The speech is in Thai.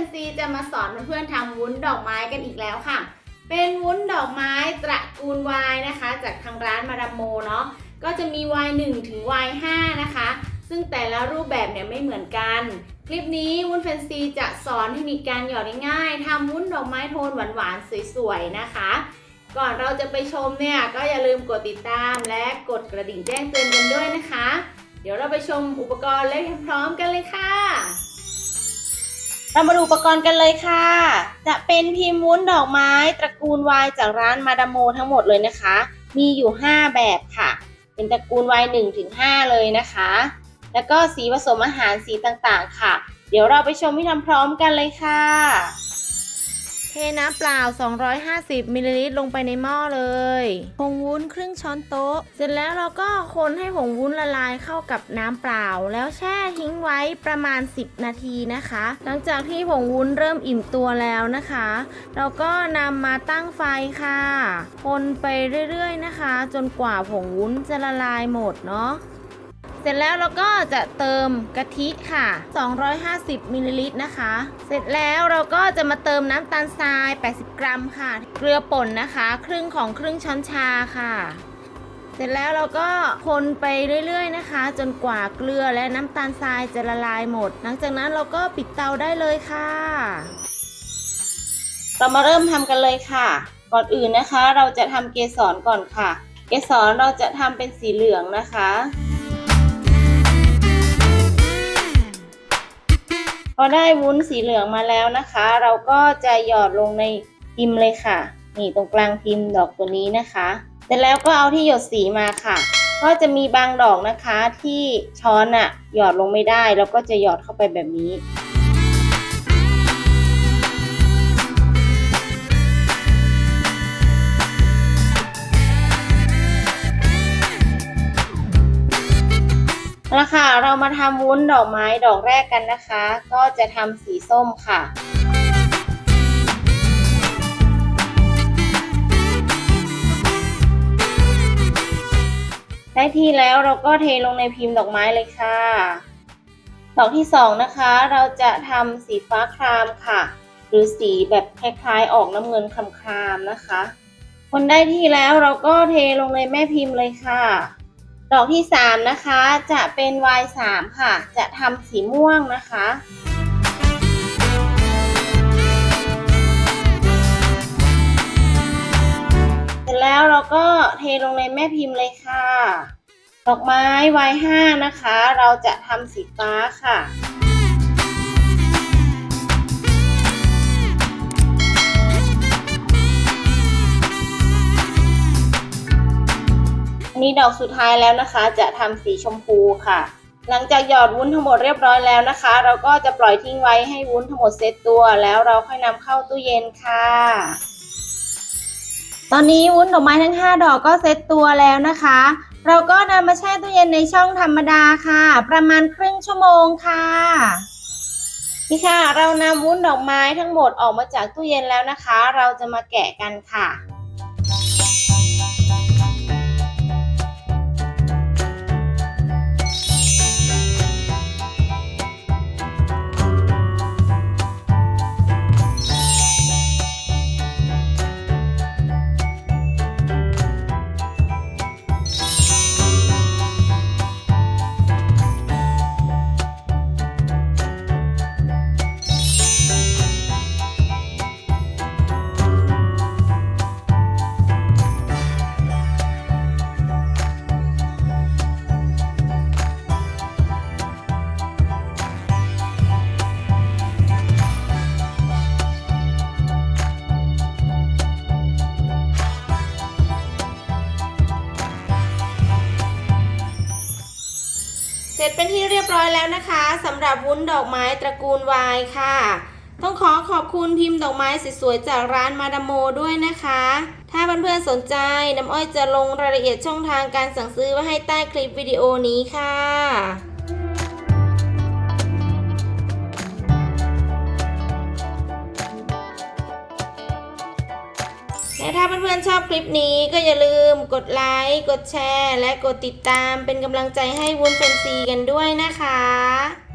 นะคะวุ้นแฟนซีจะมาสอนเพื่อนๆทำวุ้นดอกไม้กันอีกแล้วค่ะ เป็นวุ้นดอกไม้ตระกูลวายนะคะ จากทางร้านมาดามโมเนาะ ก็จะมีวาย1ถึงวาย5นะคะ ซึ่งแต่ละรูปแบบเนี่ยไม่เหมือนกัน คลิปนี้วุ้นแฟนซีจะสอนเทคนิคการหยอดง่ายๆทำวุ้นดอกไม้โทนหวานๆสวยๆนะคะ ก่อนเราจะไปชมเนี่ยก็อย่าลืมกดติดตามและกดกระดิ่งแจ้งเตือนกันด้วยนะคะ เดี๋ยวเราไปชมอุปกรณ์และพร้อมกันเลยค่ะ เรามาดูอุปกรณ์กันเลยค่ะ จะเป็นพิมพ์วุ้นดอกไม้ตระกูลวายจากร้านมาดามโมทั้งหมดเลยนะคะ มีอยู่ 5 แบบค่ะ เป็นตระกูลวาย1ถึง5เลยนะคะ แล้วก็สีผสมอาหารสีต่างๆ ค่ะ เดี๋ยวเราไปชมที่ทำพร้อมกันเลยค่ะ เทน้ำเปล่า 250มิลลิลิตรลงไปในหม้อเลยผงวุ้นครึ่งช้อนโต๊ะ เสร็จแล้วเราก็คนให้ผงวุ้นละลายเข้ากับน้ำเปล่า แล้วแช่ทิ้งไว้ประมาณ 10 นาทีนะคะ หลังจากที่ผงวุ้นเริ่มอิ่มตัวแล้วนะคะ เราก็นำมาตั้งไฟค่ะ คนไปเรื่อยๆนะคะ จนกว่าผงวุ้นจะละลายหมดเนาะ เสร็จแล้วเราก็จะเติมกะทิค่ะ 250มิลลิลิตรนะคะ เสร็จแล้วเราก็จะมาเติมน้ำตาลทราย 80 กรัมค่ะ เกลือป่นนะคะ ครึ่งของครึ่งช้อนชาค่ะ เสร็จแล้วเราก็คนไปเรื่อยๆนะคะ จนกว่าเกลือและน้ำตาลทรายจะละลายหมด หลังจากนั้นเราก็ปิดเตาได้เลยค่ะ เรามาเริ่มทำกันเลยค่ะ ก่อนอื่นนะคะ เราจะทำเกสรก่อนค่ะ เกสรเราจะทำเป็นสีเหลืองนะคะ อได้วุ้นสีเหลืองมาแล้วนะคะ เราก็จะหยอดลงในพิมพ์เลยค่ะ นี่ตรงกลางพิมพ์ดอกตัวนี้นะคะเสร็จแล้วก็เอาที่หยดสีมาค่ะ ก็จะมีบางดอกนะคะที่ช้อนอะหยอดลงไม่ได้แล้วก็จะหยอดเข้าไปแบบนี้ เรามาทำวุ้นดอกไม้ดอกแรกกันนะคะ ก็จะทำสีส้มค่ะได้ที่แล้วเราก็เทลงในพิมพ์ดอกไม้เลยค่ะ ดอกที่สองนะคะ เราจะทำสีฟ้าครามค่ะ หรือสีแบบคล้ายๆออกน้ำเงินครามๆนะคะ คนได้ที่แล้วเราก็เทลงในแม่พิมพ์เลยค่ะ ดอกที่ 3 นะคะจะเป็น Y3 ค่ะ จะทำสีม่วงนะคะ เสร็จแล้วเราก็เทลงในแม่พิมพ์เลยค่ะ ดอกไม้ Y5 นะคะ เราจะทำสีฟ้าค่ะ นนี้ดอกสุดท้ายแล้วนะคะ จะทำสีชมพูค่ะ หลังจากหยอดวุ้นทั้งหมดเรียบร้อยแล้วนะคะ เราก็จะปล่อยทิ้งไว้ให้วุ้นทั้งหมดเซตตัว แล้วเราค่อยนำเข้าตู้เย็นค่ะ ตอนนี้วุ้นดอกไม้ทั้ง 5 ดอกก็เซตตัวแล้วนะคะ เราก็นำมาแช่ตู้เย็นในช่องธรรมดาค่ะ ประมาณครึ่งชั่วโมงค่ะนี่ค่ะ เรานำวุ้นดอกไม้ทั้งหมดออกมาจากตู้เย็นแล้วนะคะ เราจะมาแกะกันค่ะ เสร็จเป็นที่เรียบร้อยแล้วนะคะสำหรับวุ้นดอกไม้ตระกูลวายค่ะ ต้องขอขอบคุณพิมพ์ดอกไม้สวยๆจากร้านมาดามโมด้วยนะคะ ถ้าเพื่อนๆสนใจน้ำอ้อยจะลงรายละเอียดช่องทางการสั่งซื้อไว้ให้ใต้คลิปวิดีโอนี้ค่ะ และถ้าเพื่อนๆชอบคลิปนี้ก็อย่าลืมกดไลค์ กดแชร์ และกดติดตามเป็นกำลังใจให้วุ้นเป็นซีกันด้วยนะคะ